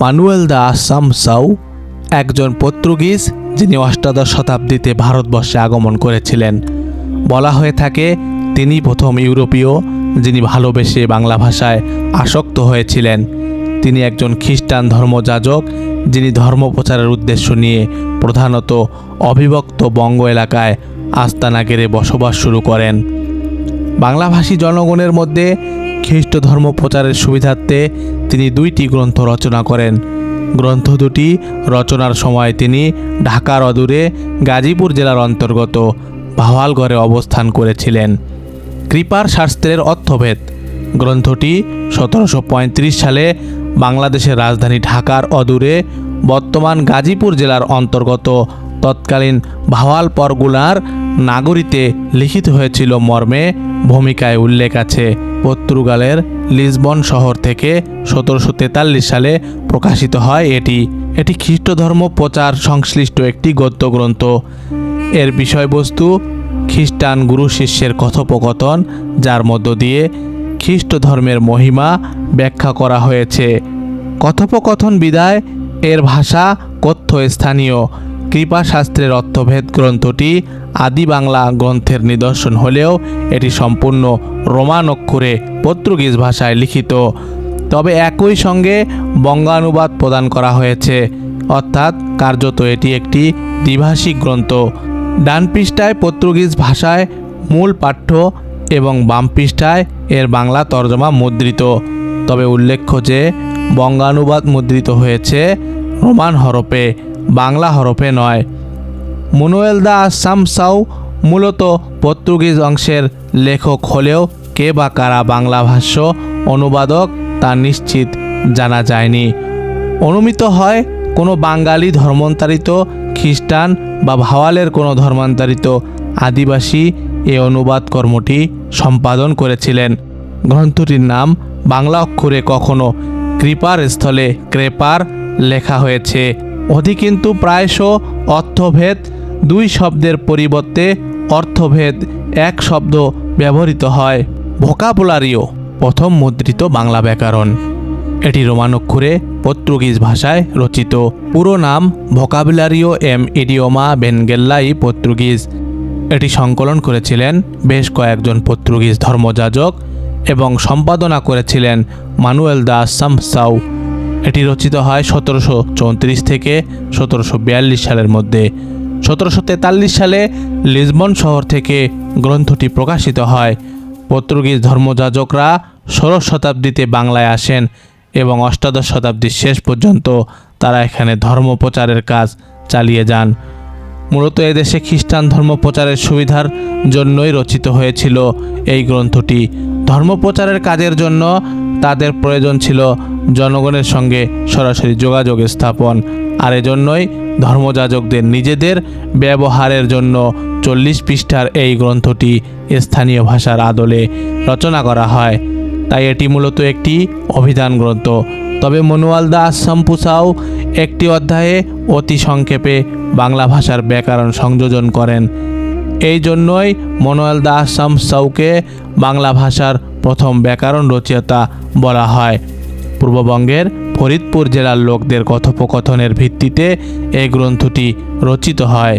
Manuel দা আসাম সাউ, একজন Portuguese যিনি অষ্টাদশ শতাব্দীতে ভারতবর্ষে আগমন করেছিলেন। বলা হয়ে থাকে, তিনি প্রথম ইউরোপীয় যিনি ভালোবেসে বাংলা ভাষায় আসক্ত হয়েছিলেন। তিনি একজন খ্রিস্টান ধর্মযাজক যিনি ধর্ম প্রচারের উদ্দেশ্য নিয়ে প্রধানত অবিভক্ত বঙ্গ এলাকায় আস্তানা গেড়ে বসবাস শুরু করেন। বাংলাভাষী জনগণের মধ্যে খ্রিস্ট ধর্ম প্রচারের সুবিধার্থে তিনি দুইটি গ্রন্থ রচনা করেন। গ্রন্থ দুটি রচনার সময় তিনি ঢাকার অদূরে গাজীপুর জেলার অন্তর্গত ভাওয়ালগড়ে অবস্থান করেছিলেন। কৃপার শাস্ত্রের অর্থভেদ। গ্রন্থটি সতেরোশো পঁয়ত্রিশ সালে বাংলাদেশের রাজধানী ঢাকার অদূরে বর্তমান গাজীপুর জেলার অন্তর্গত তৎকালীন ভাওয়াল পরগুনার নাগরীতে লিখিত হয়েছিল মর্মে ভূমিকায় উল্লেখ আছে, পর্তুগালের লিসবন শহর থেকে সতেরোশো তেতাল্লিশ সালে প্রকাশিত হয় এটি। এটি খ্রিস্ট ধর্ম প্রচার সংশ্লিষ্ট একটি গদ্য গ্রন্থ এর বিষয়বস্তু খ্রিস্টান গুরু শিষ্যের কথোপকথন, যার মধ্য দিয়ে খ্রিস্ট ধর্মের মহিমা ব্যাখ্যা করা হয়েছে। কথোপকথন বিদায় এর ভাষা কথ্য স্থানীয়। কৃপাশাস্ত্রের অর্থভেদ গ্রন্থটি আদি বাংলা গ্রন্থের নিদর্শন হলেও এটি সম্পূর্ণ রোমান অক্ষরে পর্তুগিজ ভাষায় লিখিত। তবে একই সঙ্গে বঙ্গানুবাদ প্রদান করা হয়েছে। অর্থাৎ কার্যত এটি একটি দ্বিভাষিক গ্রন্থ। ডান পৃষ্ঠায় পর্তুগিজ ভাষায় মূল পাঠ্য এবং বাম পৃষ্ঠায় এর বাংলা তর্জমা মুদ্রিত। তবে উল্লেখ্য যে বঙ্গানুবাদ মুদ্রিত হয়েছে রোমান হরফে বাংলা হরফে নয়। মনুয়েল দা আসাম সাউ মূলত পর্তুগিজ অংশের লেখক হলেও কে বা কারা বাংলা ভাষ্য অনুবাদক তা নিশ্চিত জানা যায়নি। অনুমিত হয় কোনো বাঙালি ধর্মান্তরিত, খ্রিস্টান বা ভাওয়ালের কোনো ধর্মান্তরিত আদিবাসী এ অনুবাদ কর্মটি সম্পাদন করেছিলেন। গ্রন্থটির নাম বাংলা অক্ষরে কখনো কৃপার স্থলে ক্রেপার লেখা হয়েছে। অধি কিন্তু প্রায়শ অর্থভেদ, দুই শব্দের পরিবর্তে অর্থভেদ, এক শব্দ ব্যবহৃত হয়। ভোকাবুলারিও প্রথম মুদ্রিত বাংলা ব্যাকরণ। এটি রোমান অক্ষরে পর্তুগিজ ভাষায় রচিত। পুরো নাম ভোকাবুলারিও এম ইডিওমা বেনগেল্লাই পর্তুগিজ। এটি সংকলন করেছিলেন বেশ কয়েকজন পর্তুগিজ ধর্মযাজক এবং সম্পাদনা করেছিলেন মানুয়েল দাস সামসাউ। এটি রচিত হয় সতেরোশো চৌত্রিশ থেকে সতেরোশো বিয়াল্লিশ সালের মধ্যে। সতেরোশো তেতাল্লিশ সালে লিসবন শহর থেকে গ্রন্থটি প্রকাশিত হয়। পর্তুগিজ ধর্মযাজকরা ষোড়শ শতাব্দীতে বাংলায় আসেন এবং অষ্টাদশ শতাব্দীর শেষ পর্যন্ত তারা এখানে ধর্ম প্রচারের কাজ চালিয়ে যান। মূলত এদেশে খ্রিস্টান ধর্ম প্রচারের সুবিধার জন্যই রচিত হয়েছিল এই গ্রন্থটি। ধর্ম প্রচারের কাজের জন্য তাদের প্রয়োজন ছিল জনগণের সঙ্গে সরাসরি যোগাযোগ স্থাপন। আর এজন্যই ধর্মযাজকদের নিজেদের ব্যবহারের জন্য চল্লিশ পৃষ্ঠার এই গ্রন্থটি স্থানীয় ভাষার আদলে রচনা করা হয়। তাই এটি মূলত একটি অভিধান গ্রন্থ। তবে মনুয়াল দাস সম্পুসাও একটি অধ্যায়ে অতি সংক্ষেপে বাংলা ভাষার ব্যাকরণ সংযোজন করেন। এই জন্যই মনোয়াল দাস শামসাউকে বাংলা ভাষার প্রথম ব্যাকরণ রচয়িতা বলা হয়। পূর্ববঙ্গের ফরিদপুর জেলার লোকদের কথোপকথনের ভিত্তিতে এই গ্রন্থটি রচিত হয়।